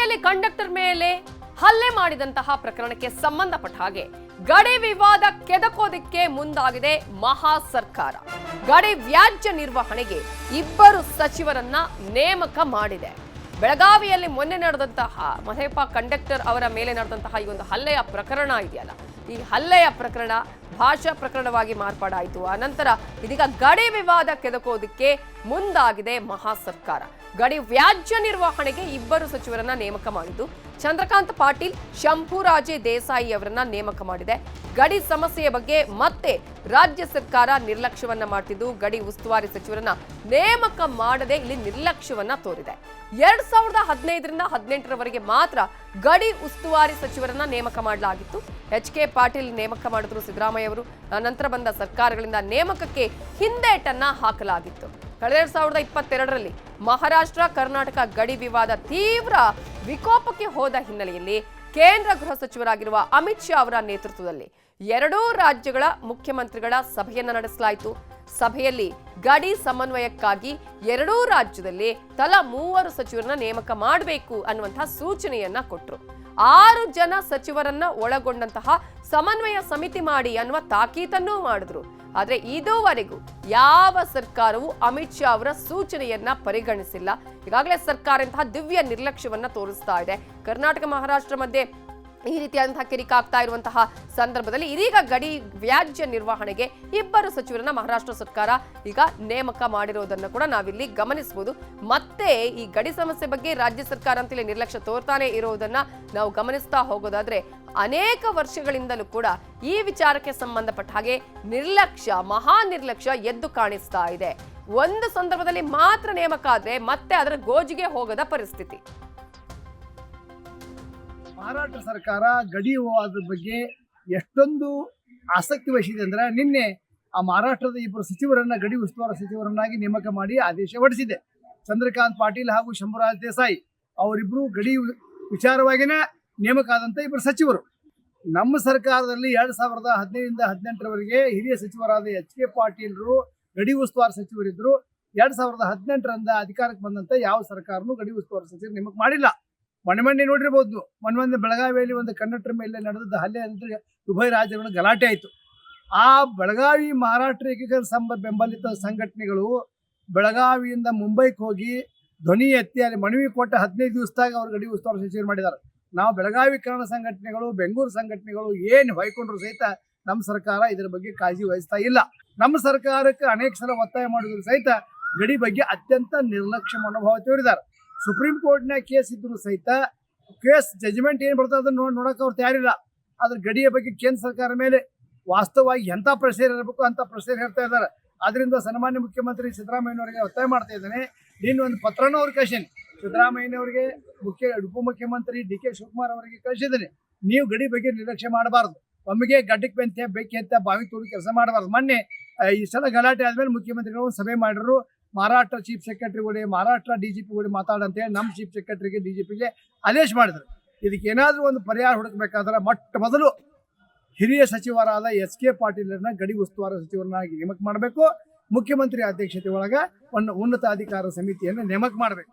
ಬೆಳಗಾವಿಯಲ್ಲಿ ಕಂಡಕ್ಟರ್ ಮೇಲೆ ಹಲ್ಲೆ ಮಾಡಿದಂತಹ ಪ್ರಕರಣಕ್ಕೆ ಸಂಬಂಧಪಟ್ಟ ಹಾಗೆ ಗಡಿ ವಿವಾದ ಕೆದಕೋದಿಕ್ಕೆ ಮುಂದಾಗಿದೆ ಮಹಾ ಸರ್ಕಾರ. ಗಡಿ ವ್ಯಾಜ್ಯ ನಿರ್ವಹಣೆಗೆ ಇಬ್ಬರು ಸಚಿವರನ್ನ ನೇಮಕ ಮಾಡಿದೆ. ಬೆಳಗಾವಿಯಲ್ಲಿ ಮೊನ್ನೆ ನಡೆದಂತಹ ಮಹೇಪ ಕಂಡಕ್ಟರ್ ಅವರ ಮೇಲೆ ನಡೆದಂತಹ ಈ ಒಂದು ಹಲ್ಲೆಯ ಪ್ರಕರಣ ಇದೆಯಲ್ಲ? ಈ ಹಲ್ಲೆಯ ಪ್ರಕರಣ ಭಾಷಾ ಪ್ರಕರಣವಾಗಿ ಮಾರ್ಪಾಡಾಯಿತು. ನಂತರ ಇದೀಗ ಗಡಿ ವಿವಾದ ಕೆದಕೋದಕ್ಕೆ ಮುಂದಾಗಿದೆ ಮಹಾ ಸರ್ಕಾರ ಗಡಿ ವ್ಯಾಜ್ಯ ನಿರ್ವಹಣೆಗೆ ಇಬ್ಬರು ಸಚಿವರನ್ನ ನೇಮಕ ಮಾಡಿದ್ದು ಚಂದ್ರಕಾಂತ್ ಪಾಟೀಲ್ ಶಂಭುರಾಜೆ ದೇಸಾಯಿ ಅವರನ್ನ ನೇಮಕ ಮಾಡಿದೆ. ಗಡಿ ಸಮಸ್ಯೆಯ ಬಗ್ಗೆ ಮತ್ತೆ ರಾಜ್ಯ ಸರ್ಕಾರ ನಿರ್ಲಕ್ಷ್ಯವನ್ನ ಮಾಡ್ತಿದ್ದು, ಗಡಿ ಉಸ್ತುವಾರಿ ಸಚಿವರನ್ನ ನೇಮಕ ಮಾಡದೆ ಇಲ್ಲಿ ನಿರ್ಲಕ್ಷ್ಯವನ್ನ ತೋರಿದೆ. ಎರಡ್ ಸಾವಿರದ ಹದಿನೈದರಿಂದ ಹದಿನೆಂಟರವರೆಗೆ ಮಾತ್ರ ಗಡಿ ಉಸ್ತುವಾರಿ ಸಚಿವರನ್ನ ನೇಮಕ ಮಾಡಲಾಗಿತ್ತು. ಎಚ್ ಕೆ ಪಾಟೀಲ್ ನೇಮಕ ಮಾಡಿದ್ರು ಸಿದ್ದರಾಮಯ್ಯ ಅವರು. ನಂತರ ಬಂದ ಸರ್ಕಾರಗಳಿಂದ ನೇಮಕಕ್ಕೆ ಹಿಂದೇಟನ್ನ ಹಾಕಲಾಗಿತ್ತು. ಕಳೆದ ಎರಡ್ ಸಾವಿರದ ಇಪ್ಪತ್ತೆರಡರಲ್ಲಿ ಮಹಾರಾಷ್ಟ್ರ, ಕರ್ನಾಟಕ ಗಡಿ ವಿವಾದ ತೀವ್ರ ವಿಕೋಪಕ್ಕೆ ಹೋದ ಹಿನ್ನೆಲೆಯಲ್ಲಿ ಕೇಂದ್ರ ಗೃಹ ಸಚಿವರಾಗಿರುವ ಅಮಿತ್ ಶಾ ಅವರ ನೇತೃತ್ವದಲ್ಲಿ ಎರಡೂ ರಾಜ್ಯಗಳ ಮುಖ್ಯಮಂತ್ರಿಗಳ ಸಭೆಯನ್ನ ನಡೆಸಲಾಯಿತು. ಸಭೆಯಲ್ಲಿ ಗಡಿ ಸಮನ್ವಯಕ್ಕಾಗಿ ಎರಡೂ ರಾಜ್ಯದಲ್ಲಿ ತಲಾ ಮೂವರು ಸಚಿವರನ್ನ ನೇಮಕ ಮಾಡಬೇಕು ಅನ್ನುವಂತಹ ಸೂಚನೆಯನ್ನ ಕೊಟ್ಟರು ಆರು ಜನ ಸಚಿವರನ್ನ ಒಳಗೊಂಡಂತಹ ಸಮನ್ವಯ ಸಮಿತಿ ಮಾಡಿ ಅನ್ನುವ ತಾಕೀತನ್ನೂ ಮಾಡಿದ್ರು. ಆದ್ರೆ ಇದುವರೆಗೂ ಯಾವ ಸರ್ಕಾರವೂ ಅಮಿತ್ ಶಾ ಅವರ ಸೂಚನೆಯನ್ನ ಪರಿಗಣಿಸಿಲ್ಲ. ಈಗಾಗಲೇ ಸರ್ಕಾರ ಇಂತಹ ದಿವ್ಯ ನಿರ್ಲಕ್ಷ್ಯವನ್ನ ತೋರಿಸ್ತಾ ಇದೆ. ಕರ್ನಾಟಕ ಮಹಾರಾಷ್ಟ್ರ ಮಧ್ಯೆ ಈ ರೀತಿಯಾದಂತಹ ಕಿರಿಕ ಆಗ್ತಾ ಇರುವಂತಹ ಸಂದರ್ಭದಲ್ಲಿ ಇದೀಗ ಗಡಿ ವ್ಯಾಜ್ಯ ನಿರ್ವಹಣೆಗೆ ಇಬ್ಬರು ಸಚಿವರನ್ನ ಮಹಾರಾಷ್ಟ್ರ ಸರ್ಕಾರ ಈಗ ನೇಮಕ ಮಾಡಿರೋದನ್ನು ಕೂಡ ನಾವಿಲ್ಲಿ ಗಮನಿಸಬಹುದು ಮತ್ತೆ ಈ ಗಡಿ ಸಮಸ್ಯೆ ಬಗ್ಗೆ ರಾಜ್ಯ ಸರ್ಕಾರ ಅಂತೇಳಿ ನಿರ್ಲಕ್ಷ್ಯ ತೋರ್ತಾನೆ ಇರುವುದನ್ನ ನಾವು ಗಮನಿಸ್ತಾ ಹೋಗೋದಾದ್ರೆ ಅನೇಕ ವರ್ಷಗಳಿಂದಲೂ ಕೂಡ ಈ ವಿಚಾರಕ್ಕೆ ಸಂಬಂಧಪಟ್ಟ ಹಾಗೆ ನಿರ್ಲಕ್ಷ್ಯ, ಮಹಾ ನಿರ್ಲಕ್ಷ್ಯ ಎದ್ದು ಕಾಣಿಸ್ತಾ ಇದೆ. ಒಂದು ಸಂದರ್ಭದಲ್ಲಿ ಮಾತ್ರ ನೇಮಕ ಆದ್ರೆ ಮತ್ತೆ ಅದರ ಗೋಜಿಗೆ ಹೋಗದ ಪರಿಸ್ಥಿತಿ. ಮಹಾರಾಷ್ಟ್ರ ಸರ್ಕಾರ ಗಡಿ ವಿವಾದದ ಬಗ್ಗೆ ಎಷ್ಟೊಂದು ಆಸಕ್ತಿ ವಹಿಸಿದೆ ಅಂದ್ರೆ ನಿನ್ನೆ ಆ ಮಹಾರಾಷ್ಟ್ರದ ಇಬ್ಬರು ಸಚಿವರನ್ನ, ಗಡಿ ಉಸ್ತುವಾರಿ ಸಚಿವರನ್ನಾಗಿ ನೇಮಕ ಮಾಡಿ ಆದೇಶ ಹೊರಡಿಸಿದೆ. ಚಂದ್ರಕಾಂತ್ ಪಾಟೀಲ್ ಹಾಗೂ ಶಂಭುರಾಜ್ ದೇಸಾಯಿ ಅವರಿಬ್ಬರು ಗಡಿ ವಿಚಾರವಾಗಿನೇ ನೇಮಕ ಆದಂತ ಇಬ್ಬರು ಸಚಿವರು. ನಮ್ಮ ಸರ್ಕಾರದಲ್ಲಿ ಎರಡು ಸಾವಿರದ ಹದಿನೈದರಿಂದ ಹದಿನೆಂಟರವರೆಗೆ ಹಿರಿಯ ಸಚಿವರಾದ ಎಚ್ ಕೆ ಪಾಟೀಲ್ರು, ಗಡಿ ಉಸ್ತುವಾರಿ ಸಚಿವರಿದ್ರು. ಎರಡು ಸಾವಿರದ ಹದಿನೆಂಟರಿಂದ ಅಧಿಕಾರಕ್ಕೆ ಬಂದಂತ ಯಾವ ಸರ್ಕಾರನೂ ಗಡಿ ಉಸ್ತುವಾರಿ ಸಚಿವರು ನೇಮಕ ಮಾಡಿಲ್ಲ. ಮೊನ್ನೆ ಮೊನ್ನೆ ನೋಡಿರ್ಬೋದು. ಮೊನ್ನೆ ಮೊನ್ನೆ ಬೆಳಗಾವಿಯಲ್ಲಿ ಒಂದು ಕಂಡಕ್ಟರ್ ಮೇಲೆ ನಡೆದ ಹಲ್ಲೆ ಅಂದರೆ ಉಭಯ ರಾಜ್ಯಗಳು ಗಲಾಟೆ ಆಯಿತು. ಆ ಬೆಳಗಾವಿ ಮಹಾರಾಷ್ಟ್ರ ಏಕೀಕರಣ ಸಂಬ ಬೆಂಬಲಿತ ಸಂಘಟನೆಗಳು ಬೆಳಗಾವಿಯಿಂದ ಮುಂಬೈಗೆ ಹೋಗಿ ಧ್ವನಿ ಎತ್ತಿ ಅಲ್ಲಿ ಮನವಿ ಕೊಟ್ಟ ಹದಿನೈದು ದಿವಸದಾಗ ಅವ್ರು ಗಡಿ ಉಸ್ತುವಾರಿ ಸಚಿವರು ಮಾಡಿದ್ದಾರೆ. ನಾವು ಬೆಳಗಾವಿ ಕನ್ನಡ ಸಂಘಟನೆಗಳು, ಬೆಂಗಳೂರು ಸಂಘಟನೆಗಳು ಏನು ಹೊಯ್ಕೊಂಡ್ರು ಸಹಿತ ನಮ್ಮ ಸರ್ಕಾರ ಇದರ ಬಗ್ಗೆ ಕಾಳಜಿ ವಹಿಸ್ತಾ ಇಲ್ಲ. ನಮ್ಮ ಸರ್ಕಾರಕ್ಕೆ ಅನೇಕ ಸಲ ಒತ್ತಾಯ ಮಾಡಿದ್ರು ಸಹಿತ ಗಡಿ ಬಗ್ಗೆ ಅತ್ಯಂತ ನಿರ್ಲಕ್ಷ್ಯ ಮನೋಭಾವ ತೋರಿದ್ದಾರೆ. ಸುಪ್ರೀಂ ಕೋರ್ಟ್ನಾಗ ಕೇಸ್ ಇದ್ರು ಸಹಿತ ಕೇಸ್ ಜಜ್ಮೆಂಟ್ ಏನು ಬರ್ತದೆ ಅದನ್ನು ನೋಡಿ ನೋಡಕ್ಕೆ ಅವ್ರು ತಯಾರಿಲ್ಲ. ಅದ್ರ ಗಡಿಯ ಬಗ್ಗೆ ಕೇಂದ್ರ ಸರ್ಕಾರ ಮೇಲೆ ವಾಸ್ತವವಾಗಿ ಎಂಥ ಪ್ರೆಷರ್ ಇರಬೇಕು ಅಂತ ಪ್ರೆಷರ್ ಹೇಳ್ತಾ ಇದ್ದಾರೆ. ಅದರಿಂದ ಸನ್ಮಾನ್ಯ ಮುಖ್ಯಮಂತ್ರಿ ಸಿದ್ದರಾಮಯ್ಯನವರಿಗೆ ಒತ್ತಾಯ ಮಾಡ್ತಾ ಇದ್ದೇನೆ. ನೀನು ಒಂದು ಪತ್ರನೂ ಅವ್ರು ಕಳಿಸೀನಿ. ಸಿದ್ದರಾಮಯ್ಯನವರಿಗೆ ಮುಖ್ಯ ಉಪಮುಖ್ಯಮಂತ್ರಿ ಡಿ ಕೆ ಶಿವಕುಮಾರ್ ಅವರಿಗೆ ಕಳಿಸಿದ್ದೀನಿ. ನೀವು ಗಡಿ ಬಗ್ಗೆ ನಿರ್ಲಕ್ಷ್ಯ ಮಾಡಬಾರ್ದು. ಒಮ್ಮೆಗೆ ಗಡ್ಡಕ್ಕೆ ಬೆಂತೆ ಬೆಂಕಿ ಎತ್ತ, ಬಾವಿ ತೋಡಿ ಕೆಲಸ ಮಾಡಬಾರ್ದು. ಮೊನ್ನೆ ಈ ಸಲ ಗಲಾಟೆ ಆದಮೇಲೆ ಮುಖ್ಯಮಂತ್ರಿಗಳು ಸಭೆ ಮಾಡಿದ್ರು. ಮಹಾರಾಷ್ಟ್ರ ಚೀಫ್ ಸೆಕ್ರೆಟರಿಗಳು ಮಹಾರಾಷ್ಟ್ರ ಡಿ ಜಿ ಪಿಗಳು ಮಾತಾಡಂತೇಳಿ ನಮ್ಮ ಚೀಫ್ ಸೆಕ್ರೆಟರಿಗೆ ಡಿ ಜಿ ಪಿಗೆ ಆದೇಶ ಮಾಡಿದ್ರು. ಇದಕ್ಕೆ ಏನಾದರೂ ಒಂದು ಪರಿಹಾರ ಹುಡುಕಬೇಕಾದ್ರೆ ಮೊಟ್ಟ ಮೊದಲು ಹಿರಿಯ ಸಚಿವರಾದ ಎಸ್ ಕೆ ಪಾಟೀಲರನ್ನ ಗಡಿ ಉಸ್ತುವಾರಿ ಸಚಿವರನ್ನಾಗಿ ನೇಮಕ ಮಾಡಬೇಕು. ಮುಖ್ಯಮಂತ್ರಿ ಅಧ್ಯಕ್ಷತೆ ಒಳಗೆ ಒಂದು ಉನ್ನತ ಅಧಿಕಾರ ಸಮಿತಿಯನ್ನು ನೇಮಕ ಮಾಡಬೇಕು.